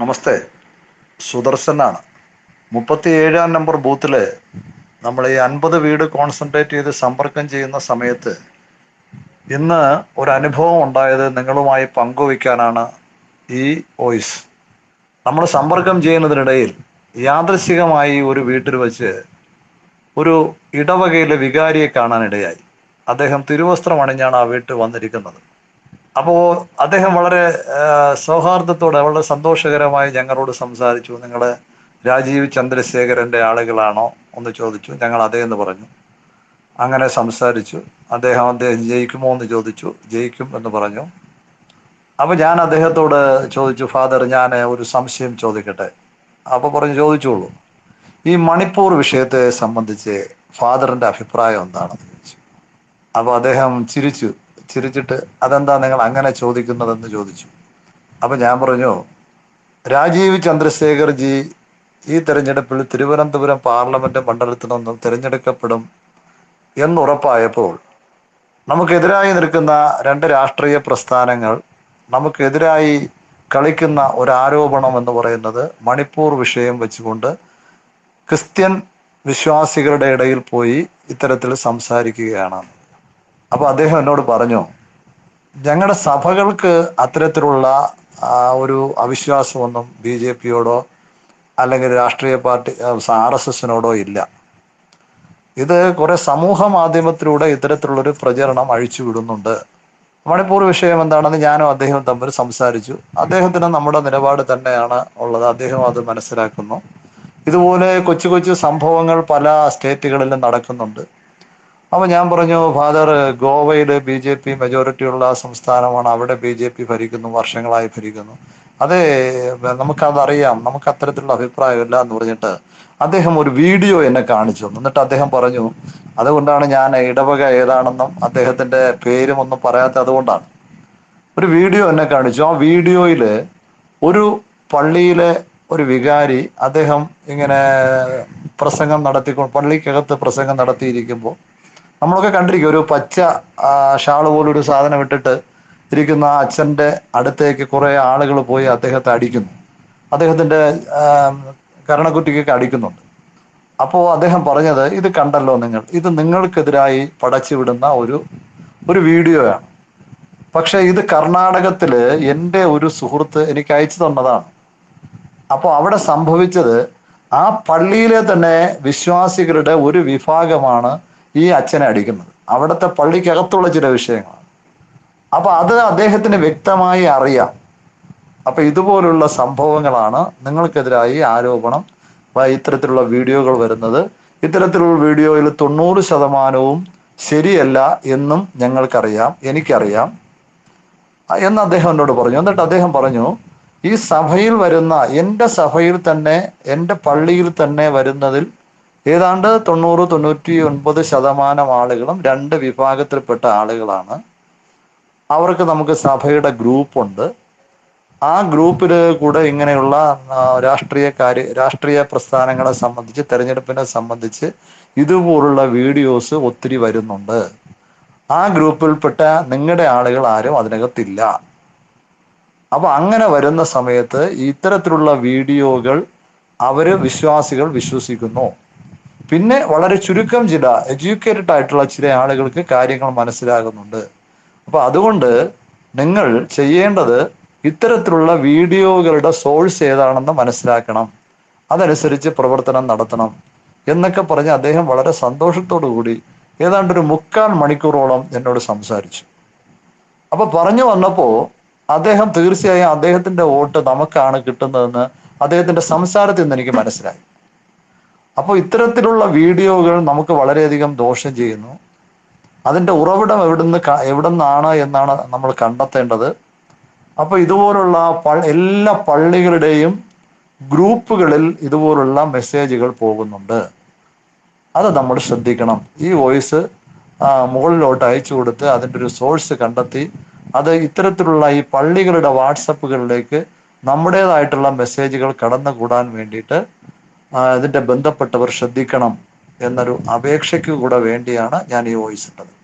നമസ്തേ. സുദർശനാണ്. മുപ്പത്തി ഏഴാം നമ്പർ ബൂത്തിൽ നമ്മൾ ഈ അൻപത് വീട് കോൺസെൻട്രേറ്റ് ചെയ്ത് സമ്പർക്കം ചെയ്യുന്ന സമയത്ത് ഇന്ന് ഒരു അനുഭവം ഉണ്ടായത് നിങ്ങളുമായി പങ്കുവയ്ക്കാനാണ് ഈ വോയിസ്. നമ്മൾ സമ്പർക്കം ചെയ്യുന്നതിനിടയിൽ യാദൃശികമായി ഒരു വീട്ടിൽ വച്ച് ഒരു ഇടവകയിലെ വികാരിയെ കാണാനിടയായി. അദ്ദേഹം തിരുവസ്ത്രം അണിഞ്ഞാണ് ആ വീട്ടിൽ വന്നിരിക്കുന്നത്. അപ്പോൾ അദ്ദേഹം വളരെ സൗഹാർദ്ദത്തോടെ വളരെ സന്തോഷകരമായി ഞങ്ങളോട് സംസാരിച്ചു. നിങ്ങൾ രാജീവ് ചന്ദ്രശേഖരന്റെ ആളുകളാണോ എന്ന് ചോദിച്ചു. ഞങ്ങൾ അതേ എന്ന് പറഞ്ഞു. അങ്ങനെ സംസാരിച്ചു. അദ്ദേഹം അദ്ദേഹം ജയിക്കുമോ എന്ന് ചോദിച്ചു. ജയിക്കും എന്ന് പറഞ്ഞു. അപ്പോൾ ഞാൻ അദ്ദേഹത്തോട് ചോദിച്ചു ഫാദർ ഞാൻ ഒരു സംശയം ചോദിക്കട്ടെ? അപ്പോൾ പറഞ്ഞു ചോദിച്ചോളൂ. ഈ മണിപ്പൂർ വിഷയത്തെ സംബന്ധിച്ച് ഫാദറിന്റെ അഭിപ്രായം എന്താണെന്ന് ചോദിച്ചു. അപ്പൊ അദ്ദേഹം ചിരിച്ചു. ചിരിച്ചിട്ട് അതെന്താ നിങ്ങൾ അങ്ങനെ ചോദിക്കുന്നതെന്ന് ചോദിച്ചു. അപ്പൊ ഞാൻ പറഞ്ഞു രാജീവ് ചന്ദ്രശേഖർ ജി ഈ തെരഞ്ഞെടുപ്പിൽ തിരുവനന്തപുരം പാർലമെന്റ് മണ്ഡലത്തിൽ നിന്നും തിരഞ്ഞെടുക്കപ്പെടും എന്നുറപ്പായപ്പോൾ നമുക്കെതിരായി നിൽക്കുന്ന രണ്ട് രാഷ്ട്രീയ പ്രസ്ഥാനങ്ങൾ നമുക്കെതിരായി കളിക്കുന്ന ഒരു ആരോപണം എന്ന് പറയുന്നത് മണിപ്പൂർ വിഷയം വെച്ചുകൊണ്ട് ക്രിസ്ത്യൻ വിശ്വാസികളുടെ ഇടയിൽ പോയി ഇത്തരത്തിൽ സംസാരിക്കുകയാണ്. അപ്പൊ അദ്ദേഹം എന്നോട് പറഞ്ഞു ഞങ്ങളുടെ സഭകൾക്ക് അത്തരത്തിലുള്ള ഒരു അവിശ്വാസമൊന്നും ബി ജെ പിയോടോ അല്ലെങ്കിൽ രാഷ്ട്രീയ പാർട്ടി ആർ എസ് എസിനോടോ ഇല്ല. ഇത് കുറെ സമൂഹ മാധ്യമത്തിലൂടെ ഇത്തരത്തിലുള്ളൊരു പ്രചരണം അഴിച്ചു വിടുന്നുണ്ട്. മണിപ്പൂർ വിഷയം എന്താണെന്ന് ഞാനും അദ്ദേഹം തമ്മിൽ സംസാരിച്ചു. അദ്ദേഹത്തിന് നമ്മുടെ നിലപാട് തന്നെയാണ് ഉള്ളത്. അദ്ദേഹം അത് മനസ്സിലാക്കുന്നു. ഇതുപോലെ കൊച്ചു കൊച്ചു സംഭവങ്ങൾ പല സ്റ്റേറ്റുകളിലും നടക്കുന്നുണ്ട്. അപ്പൊ ഞാൻ പറഞ്ഞു ഫാദർ ഗോവയിൽ ബി ജെ പി മെജോറിറ്റി ഉള്ള സംസ്ഥാനമാണ്. അവിടെ ബി ജെ പി ഭരിക്കുന്നു വർഷങ്ങളായി ഭരിക്കുന്നു. അത് നമുക്കതറിയാം നമുക്ക് അത്തരത്തിലുള്ള അഭിപ്രായമില്ല എന്ന് പറഞ്ഞിട്ട് അദ്ദേഹം ഒരു വീഡിയോ എന്നെ കാണിച്ചു എന്നിട്ട് അദ്ദേഹം പറഞ്ഞു അതുകൊണ്ടാണ് ഞാൻ ഇടവക ഏതാണെന്നും അദ്ദേഹത്തിന്റെ പേരും ഒന്നും പറയാത്ത അതുകൊണ്ടാണ്. ഒരു വീഡിയോ എന്നെ കാണിച്ചു. ആ വീഡിയോയിൽ ഒരു പള്ളിയിലെ ഒരു വികാരി അദ്ദേഹം ഇങ്ങനെ പ്രസംഗം നടത്തിക്കൊണ്ട് പള്ളിക്കകത്ത് പ്രസംഗം നടത്തിയിരിക്കുമ്പോൾ നമ്മളൊക്കെ കണ്ടിരിക്കും ഒരു പച്ച ഷാൾ പോലൊരു സാധനം ഇട്ടിട്ട് ഇരിക്കുന്ന ആ അച്ഛന്റെ അടുത്തേക്ക് കുറേ ആളുകൾ പോയി അദ്ദേഹത്തെ അടിക്കുന്നു. അദ്ദേഹത്തിന്റെ കരണക്കുറ്റിക്കൊക്കെ അടിക്കുന്നുണ്ട്. അപ്പോൾ അദ്ദേഹം പറഞ്ഞത് ഇത് കണ്ടല്ലോ നിങ്ങൾ. ഇത് നിങ്ങൾക്കെതിരായി പടച്ചുവിടുന്ന ഒരു ഒരു വീഡിയോയാണ്. പക്ഷേ ഇത് കർണാടകത്തിൽ എന്റെ ഒരു സുഹൃത്ത് എനിക്ക് അയച്ചു തന്നതാണ്. അപ്പോൾ അവിടെ സംഭവിച്ചത് ആ പള്ളിയിലെ തന്നെ വിശ്വാസികളുടെ ഒരു വിഭാഗമാണ് ഈ അച്ഛനെ അടിക്കുന്നത്. അവിടുത്തെ പള്ളിക്കകത്തുള്ള ചില വിഷയങ്ങളാണ്. അപ്പൊ അത് അദ്ദേഹത്തിന് വ്യക്തമായി അറിയാം. അപ്പൊ ഇതുപോലുള്ള സംഭവങ്ങളാണ് നിങ്ങൾക്കെതിരായി ആരോപണം. ഇത്തരത്തിലുള്ള വീഡിയോകൾ വരുന്നത്. ഇത്തരത്തിലുള്ള വീഡിയോയിൽ തൊണ്ണൂറ് ശതമാനവും ശരിയല്ല എന്നും ഞങ്ങൾക്കറിയാം എനിക്കറിയാം. എന്ന് അദ്ദേഹം എന്നോട് പറഞ്ഞു. എന്നിട്ട് അദ്ദേഹം പറഞ്ഞു ഈ സഭയിൽ വരുന്ന എന്റെ സഭയിൽ തന്നെ എന്റെ പള്ളിയിൽ തന്നെ വരുന്നതിൽ ഏതാണ്ട് തൊണ്ണൂറ് തൊണ്ണൂറ്റി ഒൻപത് ശതമാനം ആളുകളും രണ്ട് വിഭാഗത്തിൽപ്പെട്ട ആളുകളാണ്. അവർക്ക് നമുക്ക് സഭയുടെ ഗ്രൂപ്പുണ്ട്. ആ ഗ്രൂപ്പിൽ കൂടെ ഇങ്ങനെയുള്ള രാഷ്ട്രീയ കാര്യ രാഷ്ട്രീയ പ്രസ്ഥാനങ്ങളെ സംബന്ധിച്ച് തെരഞ്ഞെടുപ്പിനെ സംബന്ധിച്ച് ഇതുപോലുള്ള വീഡിയോസ് ഒത്തിരി വരുന്നുണ്ട്. ആ ഗ്രൂപ്പിൽപ്പെട്ട നിങ്ങളുടെ ആളുകൾ ആരും അതിനകത്തില്ല. അപ്പൊ അങ്ങനെ വരുന്ന സമയത്ത് ഇത്തരത്തിലുള്ള വീഡിയോകൾ അവർ വിശ്വാസികൾ വിശ്വസിക്കുന്നു. പിന്നെ വളരെ ചുരുക്കം ചില എഡ്യൂക്കേറ്റഡ് ആയിട്ടുള്ള ചില ആളുകൾക്ക് കാര്യങ്ങൾ മനസ്സിലാകുന്നുണ്ട്. അപ്പൊ അതുകൊണ്ട് നിങ്ങൾ ചെയ്യേണ്ടത് ഇത്തരത്തിലുള്ള വീഡിയോകളുടെ സോഴ്സ് ഏതാണെന്ന് മനസ്സിലാക്കണം. അതനുസരിച്ച് പ്രവർത്തനം നടത്തണം. എന്നൊക്കെ പറഞ്ഞ് അദ്ദേഹം വളരെ സന്തോഷത്തോടു കൂടി ഏതാണ്ട് ഒരു മുക്കാൽ മണിക്കൂറോളം എന്നോട് സംസാരിച്ചു. അപ്പൊ പറഞ്ഞു വന്നപ്പോ അദ്ദേഹം തീർച്ചയായും അദ്ദേഹത്തിന്റെ വോട്ട് നമുക്കാണ് കിട്ടുന്നതെന്ന് അദ്ദേഹത്തിന്റെ സംസാരത്തിൽ നിന്ന് എനിക്ക് മനസ്സിലായി. അപ്പോൾ ഇത്തരത്തിലുള്ള വീഡിയോകൾ നമുക്ക് വളരെയധികം ദോഷം ചെയ്യുന്നു. അതിന്റെ ഉറവിടം എവിടുന്ന് എവിടുന്നാണ് എന്നാണ് നമ്മൾ കണ്ടെത്തേണ്ടത്. അപ്പോൾ ഇതുപോലുള്ള എല്ലാ പള്ളികളുടെയും ഗ്രൂപ്പുകളിൽ ഇതുപോലുള്ള മെസ്സേജുകൾ പോകുന്നുണ്ട്. അത് നമ്മൾ ശ്രദ്ധിക്കണം. ഈ വോയിസ് മുകളിലോട്ട് അയച്ചു കൊടുത്ത് അതിന്റെ ഒരു സോഴ്സ് കണ്ടെത്തി അത് ഇത്തരത്തിലുള്ള ഈ പള്ളികളുടെ വാട്സപ്പുകളിലേക്ക് നമ്മുടേതായിട്ടുള്ള മെസ്സേജുകൾ കടന്നുകൂടാൻ വേണ്ടിയിട്ട് ആ, ബന്ധപ്പെട്ടവർ ശ്രദ്ധിക്കണം എന്നൊരു അപേക്ഷയ്ക്ക് കൂടെ വേണ്ടിയാണ് ഞാൻ ഈ വോയിസ് ഇട്ടത്.